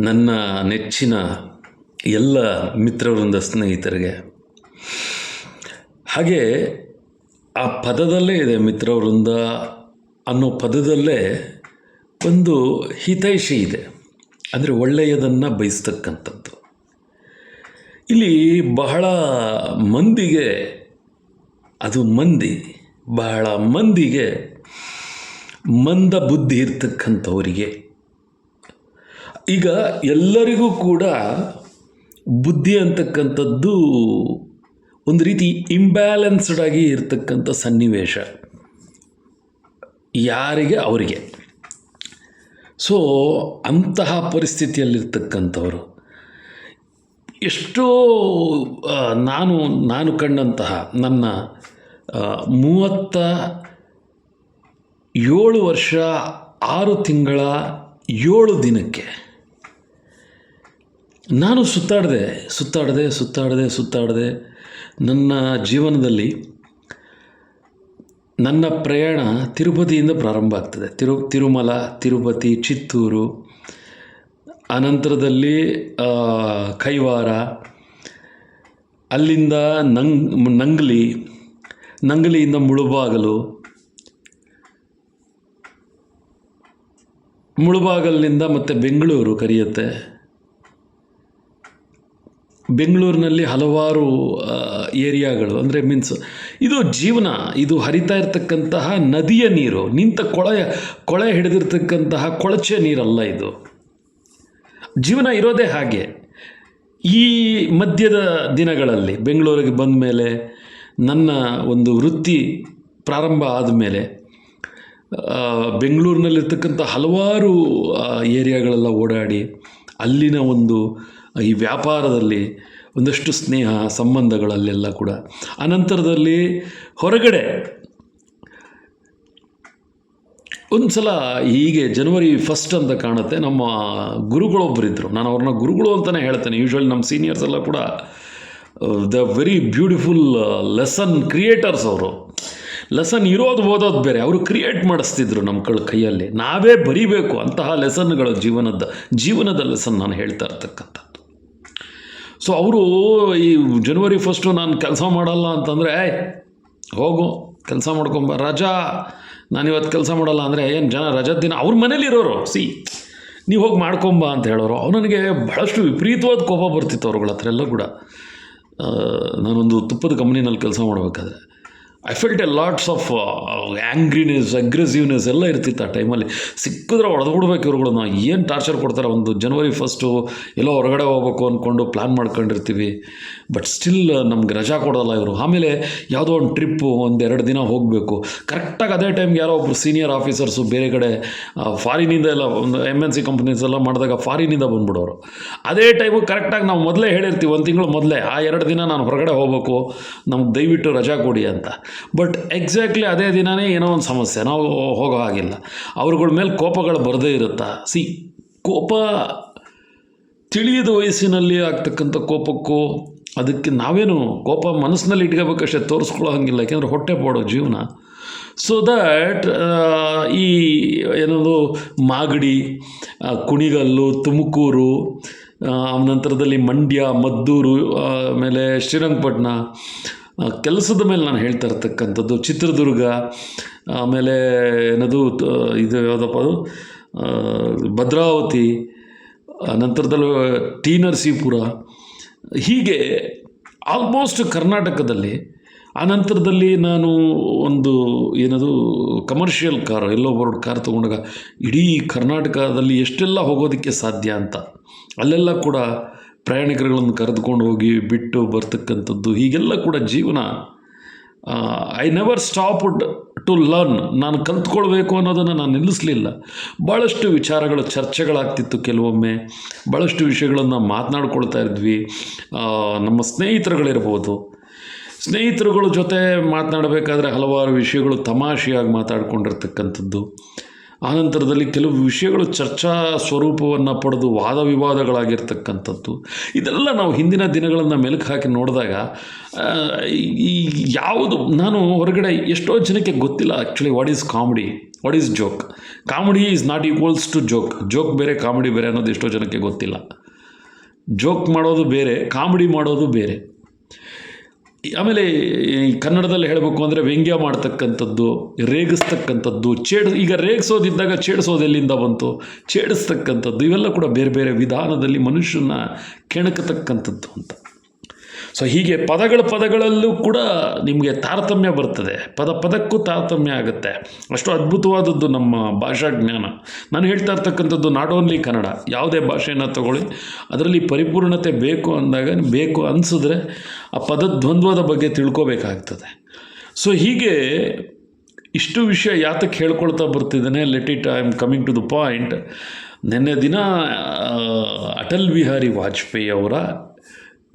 ನನ್ನ ನೆಚ್ಚಿನ ಎಲ್ಲ ಮಿತ್ರವೃಂದ ಸ್ನೇಹಿತರಿಗೆ. ಹಾಗೆ ಆ ಪದದಲ್ಲೇ ಇದೆ ಮಿತ್ರವೃಂದ ಅನ್ನೋ ಪದದಲ್ಲೇ ಒಂದು ಹಿತೈಷಿ ಇದೆ. ಅಂದರೆ ಒಳ್ಳೆಯದನ್ನು ಬಯಸ್ತಕ್ಕಂಥದ್ದು. ಇಲ್ಲಿ ಬಹಳ ಮಂದಿಗೆ, ಅದು ಮಂದಿ, ಬಹಳ ಮಂದಿಗೆ ಮಂದ ಬುದ್ಧಿ ಇರ್ತಕ್ಕಂಥವರಿಗೆ ಈಗ ಎಲ್ಲರಿಗೂ ಕೂಡ ಬುದ್ಧಿ ಅಂತಕ್ಕಂಥದ್ದು ಒಂದು ರೀತಿ ಇಂಬ್ಯಾಲೆನ್ಸ್ಡ್ ಆಗಿ ಇರ್ತಕ್ಕಂಥ ಸನ್ನಿವೇಶ. ಯಾರಿಗೆ? ಅವರಿಗೆ. ಸೊ ಅಂತಹ ಪರಿಸ್ಥಿತಿಯಲ್ಲಿರ್ತಕ್ಕಂಥವರು, ಎಷ್ಟೋ ನಾನು ನಾನು ಕಂಡಂತಹ ನನ್ನ ಮೂವತ್ತ ಏಳು ವರ್ಷ, ಆರು ತಿಂಗಳ ಏಳು ದಿನಕ್ಕೆ ನಾನು ಸುತ್ತಾಡಿದೆ ಸುತ್ತಾಡಿದೆ ಸುತ್ತಾಡಿದೆ ಸುತ್ತಾಡಿದೆ. ನನ್ನ ಜೀವನದಲ್ಲಿ ನನ್ನ ಪ್ರಯಾಣ ತಿರುಪತಿಯಿಂದ ಪ್ರಾರಂಭ ಆಗ್ತದೆ. ತಿರು, ತಿರುಮಲ, ತಿರುಪತಿ, ಚಿತ್ತೂರು, ಅನಂತರದಲ್ಲಿ ಕೈವಾರ, ಅಲ್ಲಿಂದ ನಂಗ್ ನಂಗ್ಲಿ, ನಂಗ್ಲಿಯಿಂದ ಮುಳುಬಾಗಲು, ಮುಳುಬಾಗಲಿನಿಂದ ಮತ್ತು ಬೆಂಗಳೂರು ಕರೆಯುತ್ತೆ. ಬೆಂಗಳೂರಿನಲ್ಲಿ ಹಲವಾರು ಏರಿಯಾಗಳು, ಅಂದರೆ ಮೀನ್ಸ್ ಇದು ಜೀವನ, ಇದು ಹರಿತಾ ಇರತಕ್ಕಂತಹ ನದಿಯ ನೀರು, ನಿಂತ ಕೊಳೆ ಕೊಳೆ ಹಿಡಿದಿರ್ತಕ್ಕಂತಹ ಕೊಳಚೆ ನೀರಲ್ಲ ಇದು. ಜೀವನ ಇರೋದೇ ಹಾಗೆ. ಈ ಮಧ್ಯದ ದಿನಗಳಲ್ಲಿ ಬೆಂಗಳೂರಿಗೆ ಬಂದ ಮೇಲೆ ನನ್ನ ಒಂದು ವೃತ್ತಿ ಪ್ರಾರಂಭ ಆದಮೇಲೆ ಬೆಂಗಳೂರಿನಲ್ಲಿರ್ತಕ್ಕಂಥ ಹಲವಾರು ಏರಿಯಾಗಳೆಲ್ಲ ಓಡಾಡಿ ಅಲ್ಲಿನ ಒಂದು ಈ ವ್ಯಾಪಾರದಲ್ಲಿ ಒಂದಷ್ಟು ಸ್ನೇಹ, ಸಂಬಂಧಗಳಲ್ಲೆಲ್ಲ ಕೂಡ. ಅನಂತರದಲ್ಲಿ ಹೊರಗಡೆ ಒಂದು ಸಲ ಹೀಗೆ ಜನವರಿ ಫಸ್ಟ್ ಅಂತ ಕಾಣುತ್ತೆ. ನಮ್ಮ ಗುರುಗಳೊಬ್ಬರಿದ್ದರು ನಾನು ಅವ್ರನ್ನ ಗುರುಗಳು ಅಂತಲೇ ಹೇಳ್ತೇನೆ. ಯೂಶ್ವಲಿ ನಮ್ಮ ಸೀನಿಯರ್ಸ್ ಎಲ್ಲ ಕೂಡ the very beautiful lesson creators ಅವರು. ಲೆಸನ್ ಇರೋದು ಓದೋದು ಬೇರೆ. ಅವರು ಕ್ರಿಯೇಟ್ ಮಾಡಿಸ್ತಿದ್ರು ನಮ್ಮ ಕೈಯಲ್ಲಿ. ನಾವೇ ಬರಿಬೇಕು ಅಂತಹ ಲೆಸನ್ಗಳು ಜೀವನದ ಜೀವನದ ಲೆಸನ್ ನಾನು ಹೇಳ್ತಾ ಇರ್ತಕ್ಕಂಥದ್ದು. ಸೊ ಅವರು ಈ ಜನವರಿ ಫಸ್ಟು ನಾನು ಕೆಲಸ ಮಾಡಲ್ಲ ಅಂತಂದರೆ, ಏಯ್, ಹೋಗು, ಕೆಲಸ ಮಾಡ್ಕೊಂಬ ರಜಾ, ನಾನು ಇವತ್ತು ಕೆಲಸ ಮಾಡಲ್ಲ ಅಂದರೆ ಏನು ಜನ ರಜಾ ದಿನ? ಅವ್ರ ಮನೇಲಿರೋರು ಸಿ, ನೀವು ಹೋಗಿ ಮಾಡ್ಕೊಂಬ ಅಂತ ಹೇಳೋರು. ಅವ್ರು ನನಗೆ ಬಹಳಷ್ಟು ವಿಪರೀತವಾದ ಕೋಪ ಬರ್ತಿತ್ತು ಅವ್ರುಗಳ ಹತ್ರ ಎಲ್ಲ ಕೂಡ. ನಾನೊಂದು ತುಪ್ಪದ ಕಂಪ್ನಿನಲ್ಲಿ ಕೆಲಸ ಮಾಡಬೇಕಾದ್ರೆ. I felt a lots of angriness aggressiveness ಎಲ್ಲ ಇರ್ತಿತ್ತು ಆ ಟೈಮಲ್ಲಿ ಸಿಕ್ಕಿದ್ರೆ ಹೊಡೆದ್ಬಿಡ್ಬೇಕು ಇವ್ರುಗಳನ್ನ ಏನು ಟಾರ್ಚರ್ ಕೊಡ್ತಾರೆ ಒಂದು ಜನವರಿ ಫಸ್ಟು ಎಲ್ಲೋ ಹೊರಗಡೆ ಹೋಗ್ಬೇಕು ಅಂದ್ಕೊಂಡು ಪ್ಲ್ಯಾನ್ ಮಾಡ್ಕೊಂಡಿರ್ತೀವಿ. ಬಟ್ ಸ್ಟಿಲ್ ನಮ್ಗೆ ರಜಾ ಕೊಡೋಲ್ಲ ಇವರು. ಆಮೇಲೆ ಯಾವುದೋ ಒಂದು ಟ್ರಿಪ್ಪು ಒಂದು ಎರಡು ದಿನ ಹೋಗಬೇಕು. ಕರೆಕ್ಟಾಗಿ ಅದೇ ಟೈಮ್ಗೆ ಯಾರೋ ಒಬ್ಬರು ಸೀನಿಯರ್ ಆಫೀಸರ್ಸು ಬೇರೆ ಕಡೆ ಫಾರಿನಿಂದ ಎಲ್ಲ ಒಂದು ಎಂ ಎನ್ ಸಿ ಕಂಪ್ನೀಸ್ ಎಲ್ಲ ಮಾಡಿದಾಗ ಫಾರಿನಿಂದ ಬಂದ್ಬಿಡೋರು. ಅದೇ ಟೈಮು ಕರೆಕ್ಟಾಗಿ ನಾವು ಮೊದಲೇ ಹೇಳಿರ್ತೀವಿ, ಒಂದು ತಿಂಗಳು ಮೊದಲೇ, ಆ ಎರಡು ದಿನ ನಾನು ಹೊರಗಡೆ ಹೋಗಬೇಕು, ನಮ್ಗೆ ದಯವಿಟ್ಟು ರಜಾ ಕೊಡಿ ಅಂತ. ಬಟ್ ಎಕ್ಸಾಕ್ಟ್ಲಿ ಅದೇ ದಿನವೇ ಏನೋ ಒಂದು ಸಮಸ್ಯೆ. ನಾವು ಹೋಗೋ ಹಾಗಿಲ್ಲ. ಅವ್ರುಗಳ ಮೇಲೆ ಕೋಪಗಳು ಬರದೇ ಇರುತ್ತಾ? ಸಿ ಕೋಪ ತಿಳಿಯದ ವಯಸ್ಸಿನಲ್ಲಿ ಆಗ್ತಕ್ಕಂಥ ಕೋಪಕ್ಕೂ ಅದಕ್ಕೆ ನಾವೇನು ಕೋಪ ಮನಸ್ಸಿನಲ್ಲಿ ಇಟ್ಕೋಬೇಕಷ್ಟೇ ತೋರಿಸ್ಕೊಳ್ಳೋ ಹಂಗಿಲ್ಲ. ಯಾಕೆಂದರೆ ಹೊಟ್ಟೆ ಪಾಡೋ ಜೀವನ. ಸೊ ದ್ಯಾಟ್ ಈ ಏನದು ಮಾಗಡಿ ಕುಣಿಗಲ್ಲು ತುಮಕೂರು ಆ, ನಂತರದಲ್ಲಿ ಮಂಡ್ಯ ಮದ್ದೂರು ಆಮೇಲೆ ಶ್ರೀರಂಗಪಟ್ಟಣ ಕೆಲಸದ ಮೇಲೆ ನಾನು ಹೇಳ್ತಾ ಇರ್ತಕ್ಕಂಥದ್ದು, ಚಿತ್ರದುರ್ಗ, ಆಮೇಲೆ ಏನದು ಇದು ಯಾವುದಪ್ಪ ಅದು? ಭದ್ರಾವತಿ ನಂತರದಲ್ಲಿ ಟಿ ನರಸೀಪುರ. ಹೀಗೆ ಆಲ್ಮೋಸ್ಟ್ ಕರ್ನಾಟಕದಲ್ಲಿ, ಆ ನಂತರದಲ್ಲಿ ನಾನು ಒಂದು ಏನದು ಕಮರ್ಷಿಯಲ್ ಕಾರ್ ಎಲ್ಲೋ ಬರೋಡು ಕಾರ್ ತೊಗೊಂಡಾಗ ಇಡೀ ಕರ್ನಾಟಕದಲ್ಲಿ ಎಷ್ಟೆಲ್ಲ ಹೋಗೋದಕ್ಕೆ ಸಾಧ್ಯ ಅಂತ, ಅಲ್ಲೆಲ್ಲ ಕೂಡ ಪ್ರಯಾಣಿಕರುಗಳನ್ನು ಕರೆದುಕೊಂಡು ಹೋಗಿ ಬಿಟ್ಟು ಬರ್ತಕ್ಕಂಥದ್ದು, ಹೀಗೆಲ್ಲ ಕೂಡ ಜೀವನ I never stopped to learn ನಾನು ಕಲ್ತ್ಕೊಳ್ಬೇಕು ಅನ್ನೋದನ್ನು ನಾನು ನಿಲ್ಲಿಸಲಿಲ್ಲ. ಭಾಳಷ್ಟು ವಿಚಾರಗಳು, ಚರ್ಚೆಗಳಾಗ್ತಿತ್ತು ಕೆಲವೊಮ್ಮೆ. ಭಾಳಷ್ಟು ವಿಷಯಗಳನ್ನು ಮಾತನಾಡ್ಕೊಳ್ತಾ ಇದ್ವಿ. ನಮ್ಮ ಸ್ನೇಹಿತರುಗಳಿರ್ಬೋದು. ಸ್ನೇಹಿತರುಗಳ ಜೊತೆ ಮಾತನಾಡಬೇಕಾದ್ರೆ ಹಲವಾರು ವಿಷಯಗಳು ತಮಾಷೆಯಾಗಿ ಮಾತಾಡ್ಕೊಂಡಿರ್ತಕ್ಕಂಥದ್ದು. ಆನಂತರದಲ್ಲಿ ಕೆಲವು ವಿಷಯಗಳು ಚರ್ಚಾ ಸ್ವರೂಪವನ್ನು ಪಡೆದು ವಾದ ವಿವಾದಗಳಾಗಿರ್ತಕ್ಕಂಥದ್ದು. ಇದೆಲ್ಲ ನಾವು ಹಿಂದಿನ ದಿನಗಳನ್ನು ಮೆಲುಕು ಹಾಕಿ ನೋಡಿದಾಗ ಈ ಯಾವುದು, ನಾನು ಹೊರಗಡೆ ಎಷ್ಟೋ ಜನಕ್ಕೆ ಗೊತ್ತಿಲ್ಲ actually what is comedy what is joke comedy is not equals to joke joke ಬೇರೆ ಕಾಮಿಡಿ ಬೇರೆ ಅನ್ನೋದು ಎಷ್ಟೋ ಜನಕ್ಕೆ ಗೊತ್ತಿಲ್ಲ. ಜೋಕ್ ಮಾಡೋದು ಬೇರೆ ಕಾಮಿಡಿ ಮಾಡೋದು ಬೇರೆ. ಆಮೇಲೆ ಈ ಕನ್ನಡದಲ್ಲಿ ಹೇಳಬೇಕು ಅಂದರೆ ವ್ಯಂಗ್ಯ ಮಾಡ್ತಕ್ಕಂಥದ್ದು, ರೇಗಿಸ್ತಕ್ಕಂಥದ್ದು ಚೇಡ್ ಈಗ ರೇಗಿಸೋದಿದ್ದಾಗ ಚೇಡಿಸೋದು ಎಲ್ಲಿಂದ ಬಂತು? ಚೇಡಿಸ್ತಕ್ಕಂಥದ್ದು ಇವೆಲ್ಲ ಕೂಡ ಬೇರೆ ಬೇರೆ ವಿಧಾನದಲ್ಲಿ ಮನುಷ್ಯನ ಕೆಣಕತಕ್ಕಂಥದ್ದು ಅಂತ. ಸೊ ಹೀಗೆ ಪದಗಳ ಪದಗಳಲ್ಲೂ ಕೂಡ ನಿಮಗೆ ತಾರತಮ್ಯ ಬರ್ತದೆ. ಪದ ಪದಕ್ಕೂ ತಾರತಮ್ಯ ಆಗುತ್ತೆ. ಅಷ್ಟು ಅದ್ಭುತವಾದದ್ದು ನಮ್ಮ ಭಾಷಾ ಜ್ಞಾನ. ನಾನು ಹೇಳ್ತಾ ಇರ್ತಕ್ಕಂಥದ್ದು ನಾಟ್ ಓನ್ಲಿ ಕನ್ನಡ, ಯಾವುದೇ ಭಾಷೆಯನ್ನು ತಗೊಳ್ಳಿ. ಅದರಲ್ಲಿ ಪರಿಪೂರ್ಣತೆ ಬೇಕು ಅಂದಾಗ, ಬೇಕು ಅನಿಸಿದ್ರೆ ಆ ಪದದ್ವಂದ್ವದ ಬಗ್ಗೆ ತಿಳ್ಕೋಬೇಕಾಗ್ತದೆ. ಸೊ ಹೀಗೆ ಇಷ್ಟು ವಿಷಯ ಯಾತಕ್ಕೆ ಹೇಳ್ಕೊಳ್ತಾ ಬರ್ತಿದ್ದೇನೆ let it I am coming to the point ನಿನ್ನೆ ದಿನ ಅಟಲ್ ಬಿಹಾರಿ ವಾಜಪೇಯಿ ಅವರ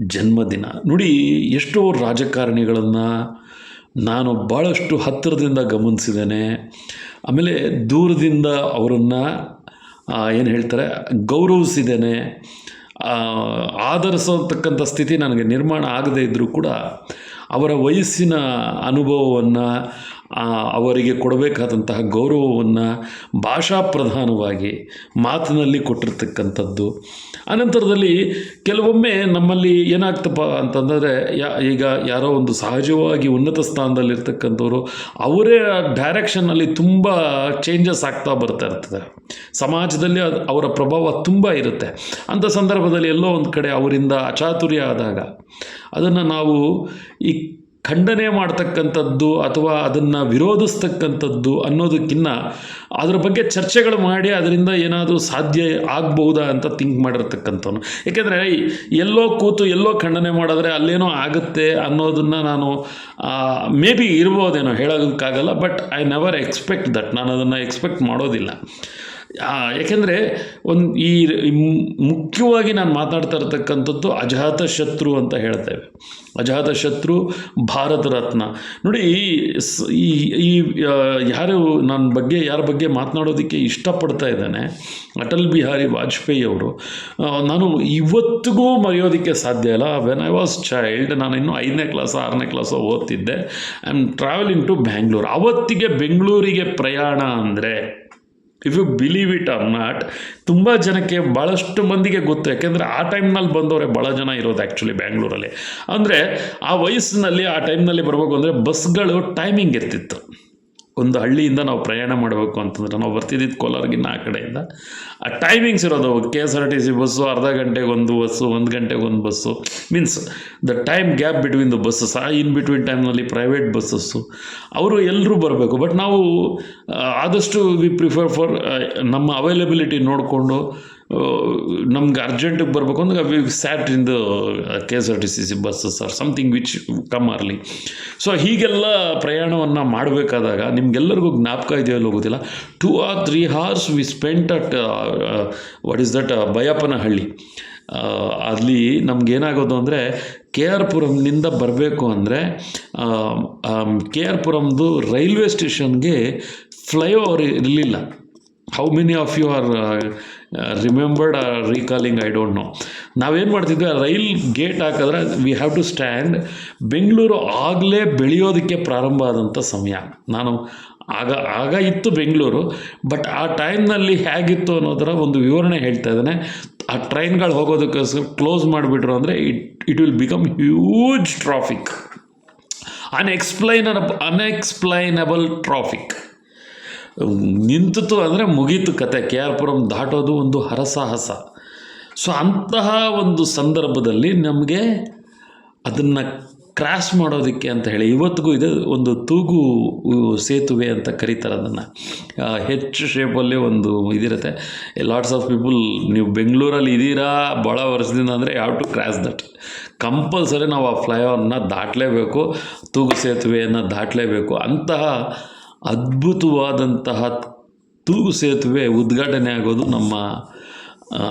ಜನ್ಮದಿನ. ನೋಡಿ, ಎಷ್ಟೋ ರಾಜಕಾರಣಿಗಳನ್ನು ನಾನು ಭಾಳಷ್ಟು ಹತ್ತಿರದಿಂದ ಗಮನಿಸಿದ್ದೇನೆ. ಆಮೇಲೆ ದೂರದಿಂದ ಅವರನ್ನು ಏನು ಹೇಳ್ತಾರೆ, ಗೌರವಿಸಿದ್ದೇನೆ. ಆಧರಿಸತಕ್ಕಂಥ ಸ್ಥಿತಿ ನನಗೆ ನಿರ್ಮಾಣ ಆಗದೇ ಇದ್ದರೂ ಕೂಡ ಅವರ ವಯಸ್ಸಿನ ಅನುಭವವನ್ನು ಅವರಿಗೆ ಕೊಡಬೇಕಾದಂತಹ ಗೌರವವನ್ನು ಭಾಷಾ ಪ್ರಧಾನವಾಗಿ ಮಾತಿನಲ್ಲಿ ಕೊಟ್ಟಿರ್ತಕ್ಕಂಥದ್ದು. ಅನಂತರದಲ್ಲಿ ಕೆಲವೊಮ್ಮೆ ನಮ್ಮಲ್ಲಿ ಏನಾಗ್ತಪ್ಪ ಅಂತಂದರೆ, ಯಾ, ಈಗ ಯಾರೋ ಒಂದು ಸಹಜವಾಗಿ ಉನ್ನತ ಸ್ಥಾನದಲ್ಲಿರ್ತಕ್ಕಂಥವ್ರು, ಅವರೇ ಡೈರೆಕ್ಷನ್ನಲ್ಲಿ ತುಂಬ ಚೇಂಜಸ್ ಆಗ್ತಾ ಬರ್ತಾ ಇರ್ತದೆ. ಸಮಾಜದಲ್ಲಿ ಅದು, ಅವರ ಪ್ರಭಾವ ತುಂಬ ಇರುತ್ತೆ. ಅಂಥ ಸಂದರ್ಭದಲ್ಲಿ ಎಲ್ಲೋ ಒಂದು ಕಡೆ ಅವರಿಂದ ಅಚಾತುರ್ಯ ಆದಾಗ, ಅದನ್ನು ನಾವು ಈ ಖಂಡನೆ ಮಾಡ್ತಕ್ಕಂಥದ್ದು ಅಥವಾ ಅದನ್ನು ವಿರೋಧಿಸ್ತಕ್ಕಂಥದ್ದು ಅನ್ನೋದಕ್ಕಿಂತ ಅದರ ಬಗ್ಗೆ ಚರ್ಚೆಗಳು ಮಾಡಿ ಅದರಿಂದ ಏನಾದರೂ ಸಾಧ್ಯ ಆಗಬಹುದಾ ಅಂತ ಥಿಂಕ್ ಮಾಡಿರ್ತಕ್ಕಂಥವ್ನು. ಏಕೆಂದರೆ ಎಲ್ಲೋ ಕೂತು ಎಲ್ಲೋ ಖಂಡನೆ ಮಾಡಿದ್ರೆ ಅಲ್ಲೇನೋ ಆಗುತ್ತೆ ಅನ್ನೋದನ್ನು ನಾನು ಮೇ ಬಿ ಇರ್ಬೋದೇನೋ ಹೇಳೋದಕ್ಕಾಗಲ್ಲ but I never expect that ನಾನು ಅದನ್ನು ಎಕ್ಸ್ಪೆಕ್ಟ್ ಮಾಡೋದಿಲ್ಲ. ಆ, ಏಕೆಂದರೆ ಒಂದು ಈ ಮುಖ್ಯವಾಗಿ ನಾನು ಮಾತಾಡ್ತಾ ಇರ್ತಕ್ಕಂಥದ್ದು ಅಜಾತ ಶತ್ರು ಅಂತ ಹೇಳ್ತೇವೆ ಅಜಾತ ಶತ್ರು ಭಾರತ ರತ್ನ. ನೋಡಿ ಈ ಈ ಯಾರು ನನ್ನ ಬಗ್ಗೆ ಯಾರ ಬಗ್ಗೆ ಮಾತನಾಡೋದಕ್ಕೆ ಇಷ್ಟಪಡ್ತಾ ಇದ್ದಾನೆ ಅಟಲ್ ಬಿಹಾರಿ ವಾಜಪೇಯಿ ಅವರು ನಾನು ಇವತ್ತಿಗೂ ಮರೆಯೋದಕ್ಕೆ ಸಾಧ್ಯ ಇಲ್ಲ. ವೆನ್ ಐ ವಾಸ್ ಚೈಲ್ಡ್ ನಾನು ಇನ್ನೂ ಐದನೇ ಕ್ಲಾಸ್ ಆರನೇ ಕ್ಲಾಸು ಓದ್ತಿದ್ದೆ. I am travelling to Bangalore ಅವತ್ತಿಗೆ ಬೆಂಗಳೂರಿಗೆ ಪ್ರಯಾಣ ಅಂದರೆ if you believe it are not ತುಂಬ ಜನಕ್ಕೆ ಭಾಳಷ್ಟು ಮಂದಿಗೆ ಗೊತ್ತು. ಯಾಕೆಂದರೆ ಆ ಟೈಮ್ನಲ್ಲಿ ಬಂದವರೇ ಭಾಳ ಜನ ಇರೋದು ಆ್ಯಕ್ಚುಲಿ ಬ್ಯಾಂಗ್ಳೂರಲ್ಲಿ ಅಂದರೆ ಆ ವಯಸ್ಸಿನಲ್ಲಿ, ಆ ಟೈಮ್ನಲ್ಲಿ ಬರಬೇಕು ಅಂದರೆ ಬಸ್ಗಳು ಟೈಮಿಂಗ್ ಇರ್ತಿತ್ತು. ಒಂದು ಹಳ್ಳಿಯಿಂದ ನಾವು ಪ್ರಯಾಣ ಮಾಡಬೇಕು ಅಂತಂದ್ರೆ ನಾವು ಬರ್ತಿದ್ದಿದ್ದು ಕೋಲಾರ್ಗಿನ್ನ ಆ ಕಡೆಯಿಂದ. ಆ ಟೈಮಿಂಗ್ಸ್ ಇರೋದು K S R T C bus ಅರ್ಧ ಗಂಟೆಗೆ ಒಂದು ಬಸ್ಸು ಒಂದು ಗಂಟೆಗೆ ಒಂದು bus means the time gap between the buses ಆ ಇನ್ ಬಿಟ್ವೀನ್ ಟೈಮ್ನಲ್ಲಿ ಪ್ರೈವೇಟ್ ಬಸ್ಸಸ್ಸು ಅವರು ಎಲ್ಲರೂ ಬರಬೇಕು ಬಟ್ ನಾವು ಆದಷ್ಟು ವಿ ಪ್ರಿಫರ್ ಫಾರ್ ನಮ್ಮ ಅವೈಲೆಬಿಲಿಟಿ ನೋಡಿಕೊಂಡು ನಮ್ಗೆ ಅರ್ಜೆಂಟಿಗೆ ಬರಬೇಕು ಅಂದ್ರೆ we sat in the K S R T C C buses or something which come early so ಹೀಗೆಲ್ಲ ಪ್ರಯಾಣವನ್ನು ಮಾಡಬೇಕಾದಾಗ ನಿಮಗೆಲ್ಲರಿಗೂ ಜ್ಞಾಪಕ ಇದೆಯೋ ಹೋಗೋದಿಲ್ಲ two or three hours we spent at what is that Baiyappanahalli ಅಲ್ಲಿ ನಮಗೇನಾಗೋದು ಅಂದರೆ ಕೆ ಆರ್ ಪುರಂನಿಂದ ಬರಬೇಕು ಅಂದರೆ ಕೆ ಆರ್ ಪುರಂದು ರೈಲ್ವೆ ಸ್ಟೇಷನ್ಗೆ ಫ್ಲೈಓವರ್ ಇರಲಿಲ್ಲ. How many of you are remembered ಆ ರೀಕಾಲಿಂಗ್ ಐ ಡೋಂಟ್ ನೋ ನಾವೇನು ಮಾಡ್ತಿದ್ವಿ? ಆ ರೈಲ್ ಗೇಟ್ ಹಾಕಿದ್ರೆ we have to stand Bengaluru ಆಗಲೇ ಬೆಳೆಯೋದಕ್ಕೆ ಪ್ರಾರಂಭ ಆದಂಥ ಸಮಯ. ನಾನು ಆಗ ಆಗ ಇತ್ತು ಬೆಂಗಳೂರು ಬಟ್ ಆ ಟೈಮ್ನಲ್ಲಿ ಹೇಗಿತ್ತು ಅನ್ನೋದರ ಒಂದು ವಿವರಣೆ ಹೇಳ್ತಾ ಇದ್ದಾನೆ. ಆ ಟ್ರೈನ್ಗಳು ಹೋಗೋದಕ್ಕೋಸ್ಕರ ಕ್ಲೋಸ್ ಮಾಡಿಬಿಟ್ರು ಅಂದರೆ it it will become huge traffic unexplainable unexplainable traffic ನಿಂತಿತು ಅಂದರೆ ಮುಗೀತು ಕತೆ. ಕೆ ಆರ್ ಪುರಂ ದಾಟೋದು ಒಂದು ಹರಸಾಹಸ. ಸೊ ಅಂತಹ ಒಂದು ಸಂದರ್ಭದಲ್ಲಿ ನಮಗೆ ಅದನ್ನು ಕ್ರಾಸ್ ಮಾಡೋದಕ್ಕೆ ಅಂತ ಹೇಳಿ, ಇವತ್ತಿಗೂ ಇದು ಒಂದು ತೂಗು ಸೇತುವೆ ಅಂತ ಕರೀತಾರೆ ಅದನ್ನು. ಹೆಚ್ಚು ಶೇಪಲ್ಲಿ ಒಂದು ಇದಿರುತ್ತೆ. ಲಾಟ್ಸ್ ಆಫ್ ಪೀಪಲ್ ನೀವು ಬೆಂಗಳೂರಲ್ಲಿ ಇದ್ದೀರಾ ಭಾಳ ವರ್ಷದಿಂದ ಅಂದರೆ ಯಾವ ಟು ಕ್ರಾಸ್ ದಟ್ ಕಂಪಲ್ಸರಿ ನಾವು ಆ ಫ್ಲೈಓವರ್ನ ದಾಟಲೇಬೇಕು, ತೂಗು ಸೇತುವೆಯನ್ನು ದಾಟಲೇಬೇಕು, ಅಂತಹ ಅದ್ಭುತವಾದಂತಹ ತೂಗು ಸೇತುವೆ ಉದ್ಘಾಟನೆ ಆಗೋದು ನಮ್ಮ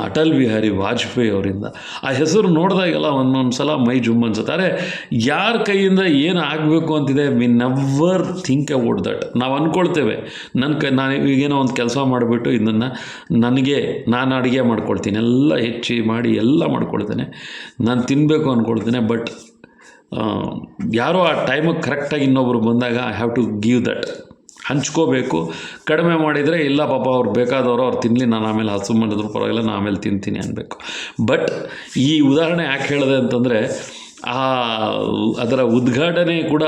ಅಟಲ್ ಬಿಹಾರಿ ವಾಜಪೇಯಿ ಅವರಿಂದ. ಆ ಹೆಸರು ನೋಡಿದಾಗೆಲ್ಲ ಒಂದೊಂದು ಸಲ ಮೈ ಜುಮ್ ಅನ್ಸುತ್ತೆ. ಅರೆ, ಯಾರ ಕೈಯಿಂದ ಏನು ಆಗಬೇಕು ಅಂತಿದೆ we never think about that ನಾವು ಅಂದ್ಕೊಳ್ತೇವೆ ನನ್ನ ಕೈ, ನಾನು ಈಗೇನೋ ಒಂದು ಕೆಲಸ ಮಾಡಿಬಿಟ್ಟು ಇದನ್ನು ನನಗೆ, ನಾನು ಅಡುಗೆ ಮಾಡ್ಕೊಳ್ತೀನಿ. ಎಲ್ಲ ಹೆಚ್ಚಿ ಮಾಡಿ ಎಲ್ಲ ಮಾಡ್ಕೊಳ್ತೇನೆ. ನಾನು ತಿನ್ನಬೇಕು ಅಂದ್ಕೊಳ್ತೇನೆ ಬಟ್ ಯಾರೋ ಆ ಟೈಮಿಗೆ ಕರೆಕ್ಟಾಗಿ ಇನ್ನೊಬ್ರು ಬಂದಾಗ I have to give that ಹಂಚ್ಕೋಬೇಕು. ಕಡಿಮೆ ಮಾಡಿದರೆ ಇಲ್ಲ ಪಾಪ ಅವ್ರು ಬೇಕಾದವರು ಅವ್ರು ತಿನ್ನಲಿ ನಾನು ಆಮೇಲೆ ಹಸು ಮಾಡಿದ್ರು ಪರವಾಗಿಲ್ಲ, ನಾನು ಆಮೇಲೆ ತಿಂತೀನಿ ಅನ್ನಬೇಕು ಬಟ್ ಈ ಉದಾಹರಣೆ ಯಾಕೆ ಹೇಳಿದೆ ಅಂತಂದರೆ, ಆ ಅದರ ಉದ್ಘಾಟನೆ ಕೂಡ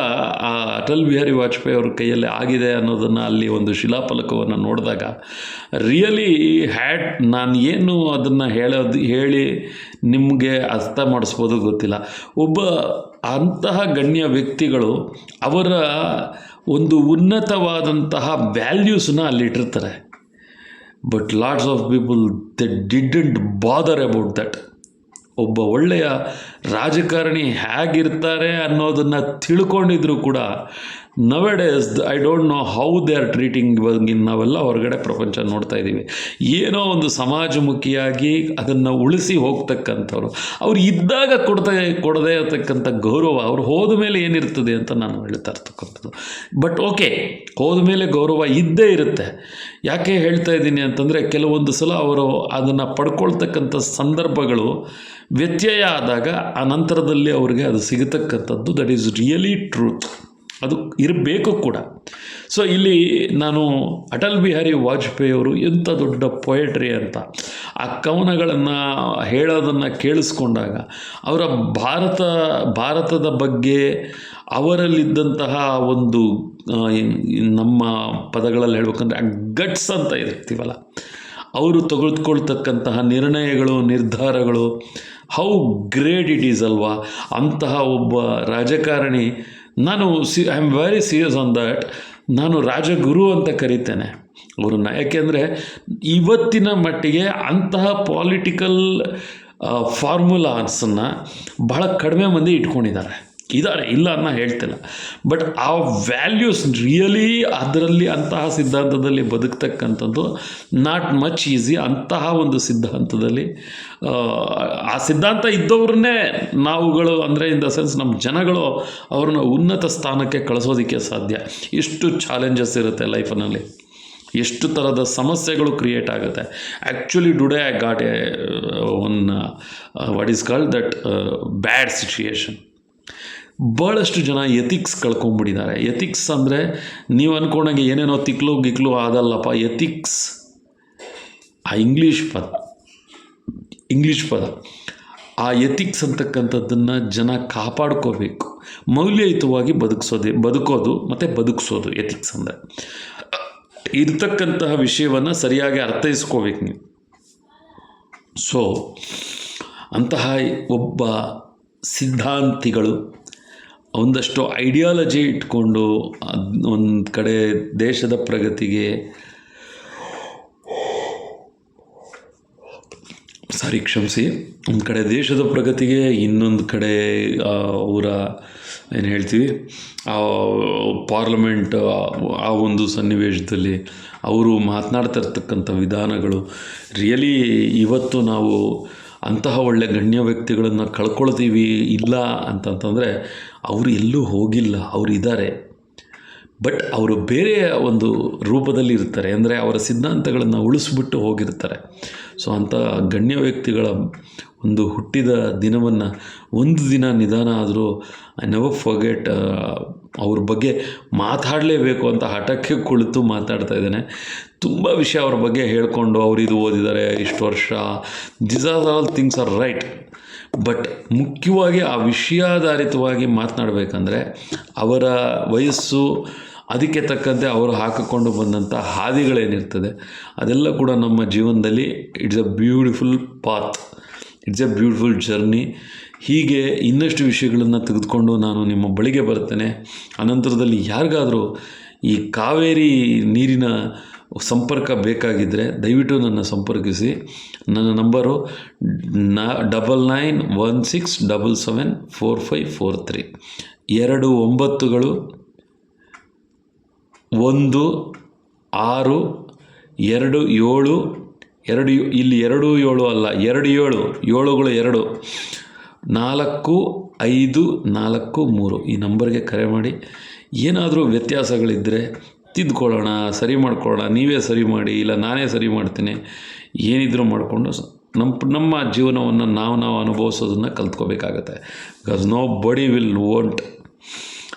ಆ ಅಟಲ್ ಬಿಹಾರಿ ವಾಜಪೇಯಿ ಅವ್ರ ಕೈಯಲ್ಲಿ ಆಗಿದೆ ಅನ್ನೋದನ್ನು ಅಲ್ಲಿ ಒಂದು ಶಿಲಾಫಲಕವನ್ನು ನೋಡಿದಾಗ ರಿಯಲಿ ಹ್ಯಾಟ್ ನಾನು ಏನು ಅದನ್ನು ಹೇಳೋದು, ಹೇಳಿ ನಿಮಗೆ ಅರ್ಥ ಮಾಡಿಸ್ಬೋದು ಗೊತ್ತಿಲ್ಲ. ಒಬ್ಬ ಅಂತಹ ಗಣ್ಯ ವ್ಯಕ್ತಿಗಳು ಅವರ ಒಂದು ಉನ್ನತವಾದಂತಹ ವ್ಯಾಲ್ಯೂಸನ್ನ ಅಲ್ಲಿಟ್ಟಿರ್ತಾರೆ but lots of people they didn't bother about that ಒಬ್ಬ ಒಳ್ಳೆಯ ರಾಜಕಾರಣಿ ಹೇಗಿರ್ತಾರೆ ಅನ್ನೋದನ್ನು ತಿಳ್ಕೊಂಡಿದ್ರು ಕೂಡ nowadays I don't know how they are treating ಇವಾಗ ನಾವೆಲ್ಲ ಹೊರಗಡೆ ಪ್ರಪಂಚ ನೋಡ್ತಾ ಇದ್ದೀವಿ. ಏನೋ ಒಂದು ಸಮಾಜಮುಖಿಯಾಗಿ ಅದನ್ನು ಉಳಿಸಿ ಹೋಗ್ತಕ್ಕಂಥವ್ರು. ಅವ್ರು ಇದ್ದಾಗ ಕೊಡ್ತಾ ಕೊಡದೇ ಇರತಕ್ಕಂಥ ಗೌರವ ಅವ್ರು ಹೋದ ಮೇಲೆ ಏನಿರ್ತದೆ ಅಂತ ನಾನು ಹೇಳ್ತಾ ಇರ್ತಕ್ಕಂಥದ್ದು. ಬಟ್ ಓಕೆ ಹೋದ ಮೇಲೆ ಗೌರವ ಇದ್ದೇ ಇರುತ್ತೆ. ಯಾಕೆ ಹೇಳ್ತಾ ಇದ್ದೀನಿ ಅಂತಂದರೆ ಕೆಲವೊಂದು ಸಲ ಅವರು ಅದನ್ನು ಪಡ್ಕೊಳ್ತಕ್ಕಂಥ ಸಂದರ್ಭಗಳು ವ್ಯತ್ಯಯ ಆದಾಗ ಆ ನಂತರದಲ್ಲಿ ಅವ್ರಿಗೆ ಅದು ಸಿಗತಕ್ಕಂಥದ್ದು ದಟ್ ಈಸ್ ರಿಯಲಿ ಟ್ರೂತ್ ಅದು ಇರಬೇಕು ಕೂಡ. ಸೊ ಇಲ್ಲಿ ನಾನು ಅಟಲ್ ಬಿಹಾರಿ ವಾಜಪೇಯಿ ಅವರು ಎಂಥ ದೊಡ್ಡ ಪೊಯೆಟ್ರಿ ಅಂತ, ಆ ಕವನಗಳನ್ನು ಹೇಳೋದನ್ನು ಕೇಳಿಸ್ಕೊಂಡಾಗ ಅವರ ಭಾರತ, ಭಾರತದ ಬಗ್ಗೆ ಅವರಲ್ಲಿದ್ದಂತಹ ಒಂದು ನಮ್ಮ ಪದಗಳಲ್ಲಿ ಹೇಳ್ಬೇಕಂದ್ರೆ ಗಟ್ಸ್ ಅಂತ ಇರ್ತೀವಲ್ಲ, ಅವರು ತೆಗೆದುಕೊಳ್ತಕ್ಕಂತಹ ನಿರ್ಣಯಗಳು, ನಿರ್ಧಾರಗಳು ಹೌ ಗ್ರೇಟ್ ಇಟ್ ಈಸ್ ಅಲ್ವಾ? ಅಂತಹ ಒಬ್ಬ ರಾಜಕಾರಣಿ ನಾನು see I am very serious on that ನಾನು ರಾಜಗುರು ಅಂತ ಕರಿತೇನೆ. ಅವರನ್ನು ಯಾಕೆಂದರೆ ಇವತ್ತಿನ ಮಟ್ಟಿಗೆ ಅಂತಹ ಪಾಲಿಟಿಕಲ್ ಫಾರ್ಮುಲಾಸನ್ನು ಬಹಳ ಕಡಿಮೆ ಮಂದಿ ಇಟ್ಕೊಂಡಿದ್ದಾರೆ. ಇದ್ದಾರೆ ಇಲ್ಲ ಅನ್ನ ಹೇಳ್ತಿಲ್ಲ. ಬಟ್ ಆ ವ್ಯಾಲ್ಯೂಸ್ ರಿಯಲಿ ಅದರಲ್ಲಿ ಅಂತಹ ಸಿದ್ಧಾಂತದಲ್ಲಿ ಬದುಕ್ತಕ್ಕಂಥದ್ದು ನಾಟ್ ಮಚ್ ಈಸಿ ಅಂತಹ ಒಂದು ಸಿದ್ಧಾಂತದಲ್ಲಿ. ಆ, ಸಿದ್ಧಾಂತ ಇದ್ದವ್ರನ್ನೇ ನಾವುಗಳು ಅಂದರೆ ಇನ್ ದ ಸೆನ್ಸ್ ನಮ್ಮ ಜನಗಳು ಅವ್ರನ್ನ ಉನ್ನತ ಸ್ಥಾನಕ್ಕೆ ಕಳಿಸೋದಕ್ಕೆ ಸಾಧ್ಯ. ಇಷ್ಟು ಚಾಲೆಂಜಸ್ ಇರುತ್ತೆ ಲೈಫ್ನಲ್ಲಿ ಎಷ್ಟು ಥರದ ಸಮಸ್ಯೆಗಳು ಕ್ರಿಯೇಟ್ ಆಗುತ್ತೆ. Actually today I got a one what is called that bad situation ಭಾಳಷ್ಟು ಜನ ಎಥಿಕ್ಸ್ ಕಳ್ಕೊಂಬಿಟ್ಟಿದ್ದಾರೆ. ಎಥಿಕ್ಸ್ ಅಂದರೆ ನೀವು ಅಂದ್ಕೊಂಡಂಗೆ ಏನೇನೋ ತಿಕ್ಲು ಗಿಕ್ಲು ಆದಲ್ಲಪ್ಪ ಎಥಿಕ್ಸ್ ಆ ಇಂಗ್ಲೀಷ್ ಪದ ಇಂಗ್ಲೀಷ್ ಪದ. ಆ ಎಥಿಕ್ಸ್ ಅಂತಕ್ಕಂಥದ್ದನ್ನು ಜನ ಕಾಪಾಡ್ಕೋಬೇಕು. ಮೌಲ್ಯಯುತವಾಗಿ ಬದುಕಿಸೋದೆ, ಬದುಕೋದು ಮತ್ತು ಬದುಕಿಸೋದು ಎಥಿಕ್ಸ್ ಅಂದರೆ. ಇರ್ತಕ್ಕಂತಹ ವಿಷಯವನ್ನು ಸರಿಯಾಗಿ ಅರ್ಥೈಸ್ಕೋಬೇಕು ನೀವು. ಸೊ ಅಂತಹ ಒಬ್ಬ ಸಿದ್ಧಾಂತಿಗಳು ಒಂದಷ್ಟು ಐಡಿಯಾಲಜಿ ಇಟ್ಕೊಂಡು ಒಂದು ಕಡೆ ದೇಶದ ಪ್ರಗತಿಗೆ ಸಾರಿ ಕ್ಷಮಿಸಿ. ಒಂದು ಕಡೆ ದೇಶದ ಪ್ರಗತಿಗೆ ಇನ್ನೊಂದು ಕಡೆ ಅವರ ಏನು ಹೇಳ್ತೀವಿ, ಆ ಪಾರ್ಲಿಮೆಂಟ್ ಆ ಒಂದು ಸನ್ನಿವೇಶದಲ್ಲಿ ಅವರು ಮಾತನಾಡ್ತಾ ಇರ್ತಕ್ಕಂಥ ವಿಧಾನಗಳು. ರಿಯಲಿ ಇವತ್ತು ನಾವು ಅಂತಹ ಒಳ್ಳೆ ಗಣ್ಯ ವ್ಯಕ್ತಿಗಳನ್ನು ಕಳ್ಕೊಳ್ತೀವಿ ಇಲ್ಲ ಅಂತಂತಂದರೆ ಅವರು ಎಲ್ಲೂ ಹೋಗಿಲ್ಲ, ಅವರು ಇದ್ದಾರೆ. ಬಟ್ ಅವರು ಬೇರೆಯ ಒಂದು ರೂಪದಲ್ಲಿ ಇರ್ತಾರೆ, ಅಂದರೆ ಅವರ ಸಿದ್ಧಾಂತಗಳನ್ನು ಉಳಿಸ್ಬಿಟ್ಟು ಹೋಗಿರ್ತಾರೆ. ಸೊ ಅಂಥ ಗಣ್ಯ ವ್ಯಕ್ತಿಗಳ ಒಂದು ಹುಟ್ಟಿದ ದಿನವನ್ನು ಒಂದು ದಿನ ನಿಧಾನ ಆದರೂ ಐ ನೆವರ್ ಫರ್ಗೆಟ್ ಅವ್ರ ಬಗ್ಗೆ ಮಾತಾಡಲೇಬೇಕು ಅಂತ ಹಠಕ್ಕೆ ಕುಳಿತು ಮಾತಾಡ್ತಾ ಇದ್ದೇನೆ. ತುಂಬ ವಿಷಯ ಅವ್ರ ಬಗ್ಗೆ ಹೇಳ್ಕೊಂಡು ಅವ್ರು ಇದು ಓದಿದ್ದಾರೆ, ಇಷ್ಟು ವರ್ಷ. This are all things are right but ಮುಖ್ಯವಾಗಿ ಆ ವಿಷಯಾಧಾರಿತವಾಗಿ ಮಾತನಾಡಬೇಕಂದ್ರೆ ಅವರ ವಯಸ್ಸು ಅದಕ್ಕೆ ತಕ್ಕಂತೆ ಅವರು ಹಾಕಿಕೊಂಡು ಬಂದಂಥ ಹಾದಿಗಳೇನಿರ್ತದೆ, ಅದೆಲ್ಲ ಕೂಡ ನಮ್ಮ ಜೀವನದಲ್ಲಿ it's a beautiful path it's a beautiful journey ಹೀಗೆ ಇನ್ನಷ್ಟು ವಿಷಯಗಳನ್ನು ತೆಗೆದುಕೊಂಡು ನಾನು ನಿಮ್ಮ ಬಳಿಗೆ ಬರ್ತೇನೆ. ಅನಂತರದಲ್ಲಿ ಯಾರಿಗಾದರೂ ಈ ಕಾವೇರಿ ನೀರಿನ ಸಂಪರ್ಕ ಬೇಕಾಗಿದ್ದರೆ ದಯವಿಟ್ಟು ನನ್ನ ಸಂಪರ್ಕಿಸಿ. ನನ್ನ ನಂಬರು ನ, double nine one six double seven four five four three. ಎರಡು ಒಂಬತ್ತುಗಳು ಒಂದು ಆರು ಎರಡು ಏಳು ಎರಡು ಇಲ್ಲಿ ಎರಡು ಏಳು ಅಲ್ಲ, ಎರಡು ಏಳು, ಏಳುಗಳು ಎರಡು. ನಾಲ್ಕು ಐದು ನಾಲ್ಕು ಮೂರು. ಈ ನಂಬರ್ಗೆ ಕರೆ ಮಾಡಿ. ಏನಾದರೂ ವ್ಯತ್ಯಾಸಗಳಿದ್ದರೆ ತಿದ್ಕೊಳ್ಳೋಣ, ಸರಿ ಮಾಡ್ಕೊಳ್ಳೋಣ, ನೀವೇ ಸರಿ ಮಾಡಿ, ಇಲ್ಲ ನಾನೇ ಸರಿ ಮಾಡ್ತೀನಿ, ಏನಿದ್ರೂ ಮಾಡಿಕೊಂಡು ನಮ್ಮ ನಮ್ಮ ಜೀವನವನ್ನು ನಾವು ನಾವು ಅನುಭವಿಸೋದನ್ನು ಕಲ್ತ್ಕೋಬೇಕಾಗತ್ತೆ. Because nobody will won't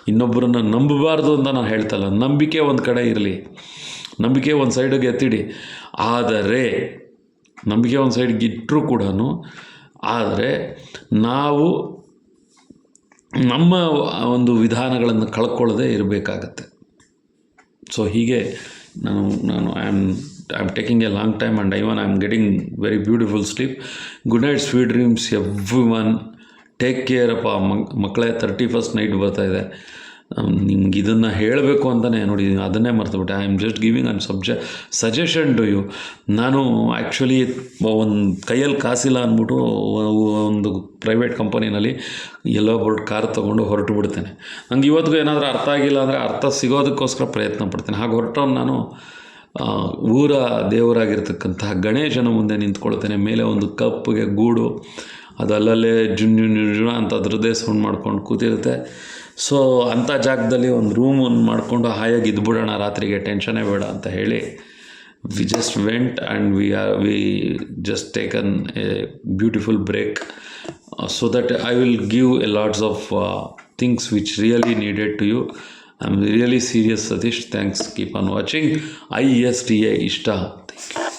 ಇನ್ನೊಬ್ಬರನ್ನು ನಂಬಬಾರ್ದು ಅಂತ ನಾನು ಹೇಳ್ತಲ್ಲ ನಂಬಿಕೆ ಒಂದು ಕಡೆ ಇರಲಿ, ನಂಬಿಕೆ ಒಂದು ಸೈಡಿಗೆ ಎತ್ತಿಡಿ. ಆದರೆ, ನಂಬಿಕೆ ಒಂದು ಸೈಡ್ಗೆ ಇಟ್ಟರೂ ಕೂಡ ಆದರೆ ನಾವು ನಮ್ಮ ಒಂದು ವಿಧಾನಗಳನ್ನು ಕಳ್ಕೊಳ್ಳದೆ ಇರಬೇಕಾಗತ್ತೆ. ಸೊ ಹೀಗೆ ನಾನು ನಾನು I am I am taking a long time and even I am getting very beautiful sleep good night sweet dreams everyone take care ಅಪ್ಪ ಮಕ್ಕಳೇ ತರ್ಟಿ ಫಸ್ಟ್ ನೈಟ್ ಬರ್ತಾಯಿದೆ ನಿಮ್ಗೆ ಇದನ್ನು ಹೇಳಬೇಕು ಅಂತಲೇ ನೋಡಿ, ಅದನ್ನೇ ಮರ್ತುಬಿಟ್ಟೆ. I am just giving an ಸಬ್ಜೆ suggestion to you ನಾನು ಆ್ಯಕ್ಚುಲಿ ಒಂದು ಕೈಯಲ್ಲಿ ಕಾಸಿಲ್ಲ ಅಂದ್ಬಿಟ್ಟು, ಒಂದು ಪ್ರೈವೇಟ್ ಕಂಪನಿನಲ್ಲಿ ಎಲ್ಲೋ ಬೋರ್ಡ್ ಕಾರ್ ತೊಗೊಂಡು ಹೊರಟು ಬಿಡ್ತೇನೆ ನಂಗೆ ಇವತ್ತಿಗೂ ಏನಾದರೂ ಅರ್ಥ ಆಗಿಲ್ಲ ಅಂದರೆ ಅರ್ಥ ಸಿಗೋದಕ್ಕೋಸ್ಕರ ಪ್ರಯತ್ನ ಪಡ್ತೇನೆ. ಹಾಗೆ ಹೊರಟವ್ನು ನಾನು ಊರ ದೇವರಾಗಿರ್ತಕ್ಕಂತಹ ಗಣೇಶನ ಮುಂದೆ ನಿಂತ್ಕೊಳ್ತೇನೆ. ಮೇಲೆ ಒಂದು ಕಪ್ಪಿಗೆ ಗೂಡು, ಅದು ಅಲ್ಲಲ್ಲೇ ಜುನ್ ಜುನ್ ಜುನ್ ಜುನ್ ಅಂತ ಅದರದ್ದೇ ಸೌಂಡ್ ಮಾಡ್ಕೊಂಡು ಕೂತಿರುತ್ತೆ. ಸೊ ಅಂಥ ಜಾಗದಲ್ಲಿ ಒಂದು ರೂಮ್ ಒಂದು ಮಾಡಿಕೊಂಡು ಹಾಯಾಗಿ ಇದ್ಬಿಡೋಣ, ರಾತ್ರಿಗೆ ಟೆನ್ಷನೇ ಬೇಡ ಅಂತ ಹೇಳಿ we just went and we are we just taken a beautiful break so that I will give a lots of things which really needed to you I am really serious Satish thanks keep on watching I S T A ಇಷ್ಟ thank you